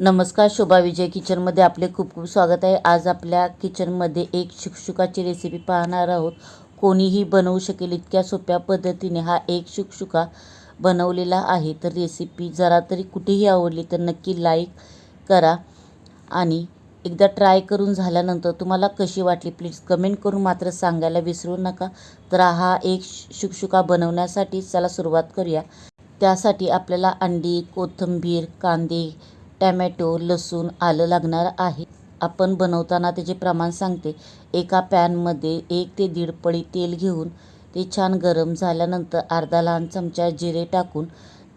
नमस्कार शोभा विजय किचनमध्ये आपले खूप खूप स्वागत आहे. आज आपल्या किचनमध्ये एक शुकशुकाची रेसिपी पाहणार आहोत. कोणीही बनवू शकेल इतक्या सोप्या पद्धतीने हा एक शुकशुका बनवलेला आहे. तर रेसिपी जरा तरी कुठेही आवडली तर नक्की लाईक करा. आणि एकदा ट्राय करून झाल्यानंतर तुम्हाला कशी वाटली प्लीज कमेंट करून मात्र सांगायला विसरू नका. तर हा एक शुकशुका बनवण्यासाठी चला सुरुवात करूया. त्यासाठी आपल्याला अंडी कोथिंबीर कांदे टॅमॅटो लसूण आलं लागणार आहे. आपण बनवताना त्याचे प्रमाण सांगते. एका पॅनमध्ये एक ते दीड पळी तेल घेऊन ते छान गरम झाल्यानंतर अर्धा लहान चमचा जिरे टाकून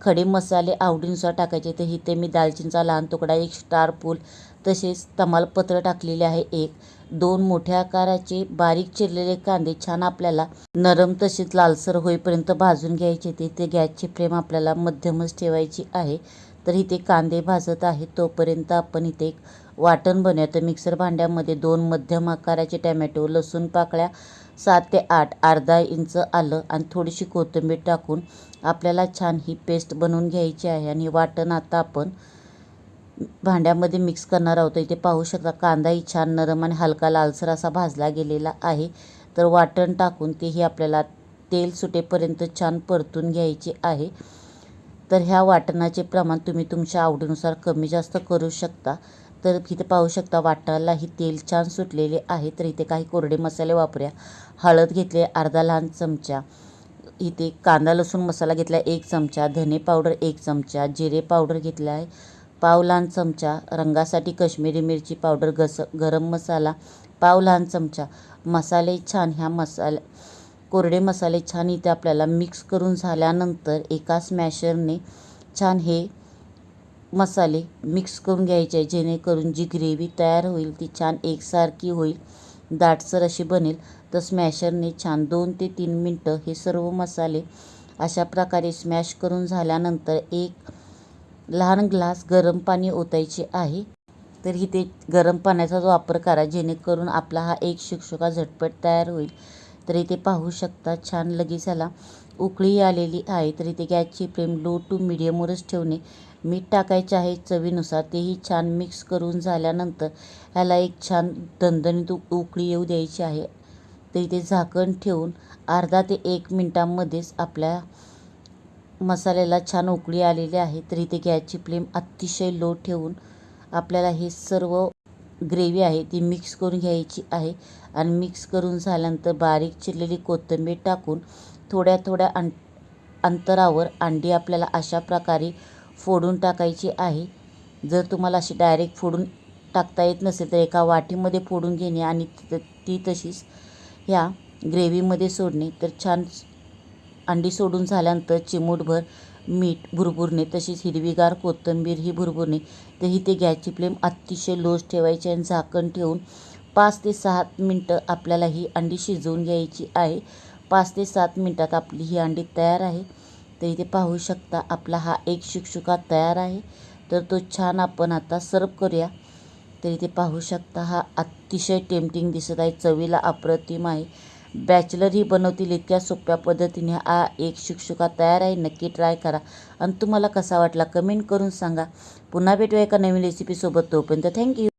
खडे मसाले आवडीनुसार टाकायचे. तर इथे मी दालचिनीचा लहान तुकडा एक स्टार फूल तसेच तमालपत्र टाकलेले आहे एक. दोन मोठ्या आकाराचे बारीक चिरलेले कांदे छान आपल्याला नरम तसेच लालसर होईपर्यंत भाजून घ्यायचे. ते ते गॅसची फ्लेम आपल्याला मध्यमच ठेवायची आहे. तर इथे कांदे भाजत आहेत तोपर्यंत आपण इथे एक वाटण बनवतो तर मिक्सर भांड्यामध्ये दोन मध्यम आकाराचे टॅमॅटो लसूण पाकळ्या सात ते आठ अर्धा इंच आलं आणि थोडीशी कोथिंबीर टाकून आपल्याला छान ही पेस्ट बनवून घ्यायची आहे. आणि वाटण आता आपण भांड्यामध्ये मिक्स करणार आहोत. इथे पाहू शकता कांदाही छान नरम आणि हलका लालसर असा भाजला गेलेला आहे. तर वाटण टाकून तेही आपल्याला तेल सुटेपर्यंत छान परतून घ्यायचे आहे. तर ह्या वाटणाचे प्रमाण तुम्ही तुमच्या आवडीनुसार कमी जास्त करू शकता. तर इथे पाहू शकता वाटणालाही तेल छान सुटलेले आहे. तर इथे काही कोरडे मसाले वापरूया हळद घेतले अर्धा लहान चमचा. इथे कांदा लसूण मसाला घेतला एक चमचा. धने पावडर एक चमचा. जिरे पावडर घेतला आहे. पाव लहान चमचा. रंगासाठी कश्मीरी मिरची पावडर गस गरम मसाला. पाव लहान चमचा. मसाले छान ह्या मसाल्या कोरडे मसाले छान इथे आपल्याला मिक्स करून झाल्यानंतर एका स्मॅशरने छान हे मसाले मिक्स करून घ्यायचे आहे. जेणेकरून जी ग्रेव्ही तयार होईल ती छान एकसारखी होईल दाटसर अशी बनेल. तर स्मॅशरने छान दोन ते तीन मिनटं हे सर्व मसाले अशा प्रकारे स्मॅश करून झाल्यानंतर एक लहान ग्लास गरम पाणी ओतायचे आहे. तर इथे गरम पाण्याचा जो वापर करा जेणेकरून आपला हा एक शिक्षुका झटपट तयार होईल. तर इथे पाहू शकता. छान लगेच ह्याला उकळी आलेली आहे. तर इथे गॅसची फ्लेम लो टू मिडियमवरच ठेवणे. मीठ टाकायचे आहे चवीनुसार. तेही छान मिक्स करून झाल्यानंतर ह्याला एक छान दणदणीत उकळी येऊ द्यायची आहे. तर इथे झाकण ठेवून अर्धा ते एक मिनटामध्येच आपल्या मसाल्याला छान उकळी आलेली आहे. तर इथे गॅसची फ्लेम अतिशय लो ठेवून आपल्याला हे सर्व ग्रेव्ही आहे ती मिक्स करून घ्यायची आहे आणि मिक्स करून झाल्यानंतर बारीक चिरलेली कोथिंबीर टाकून थोड्या थोड्या अं अंतरावर अंडी आपल्याला अशा प्रकारे फोडून टाकायची आहे. जर तुम्हाला अशी डायरेक्ट फोडून टाकता येत नसेल तर एका वाटीमध्ये फोडून घेणे आणि ती तशीच ह्या ग्रेव्हीमध्ये सोडणे. तर छान अंडी सोडून झाल्यानंतर चिमूटभर मीठ भुरभुरणे तशीच हिरवीगार कोथिंबीर ही भुरभुरणे. तर इथे गॅसची फ्लेम अतिशय लोज ठेवायची आणि झाकण ठेवून पाच ते सात मिनटं आपल्याला ही अंडी शिजवून घ्यायची आहे. पाच ते सात मिनटात आपली ही अंडी तयार आहे. तर इथे पाहू शकता आपला हा एक शिक्षुका तयार आहे. तर तो छान आपण आता सर्व करूया. तर इथे पाहू शकता हा अतिशय टेम्पटिंग दिसत आहे. चवीला अप्रतिम आहे. बॅचलरही बनवतील इतक्या सोप्या पद्धतीने हा एक शिक्षुका तयार आहे. नक्की ट्राय करा. आणि तुम्हाला कसा वाटला कमेंट करून सांगा. पुन्हा भेटूया एका नवीन रेसिपीसोबत तोपर्यंत थँक्यू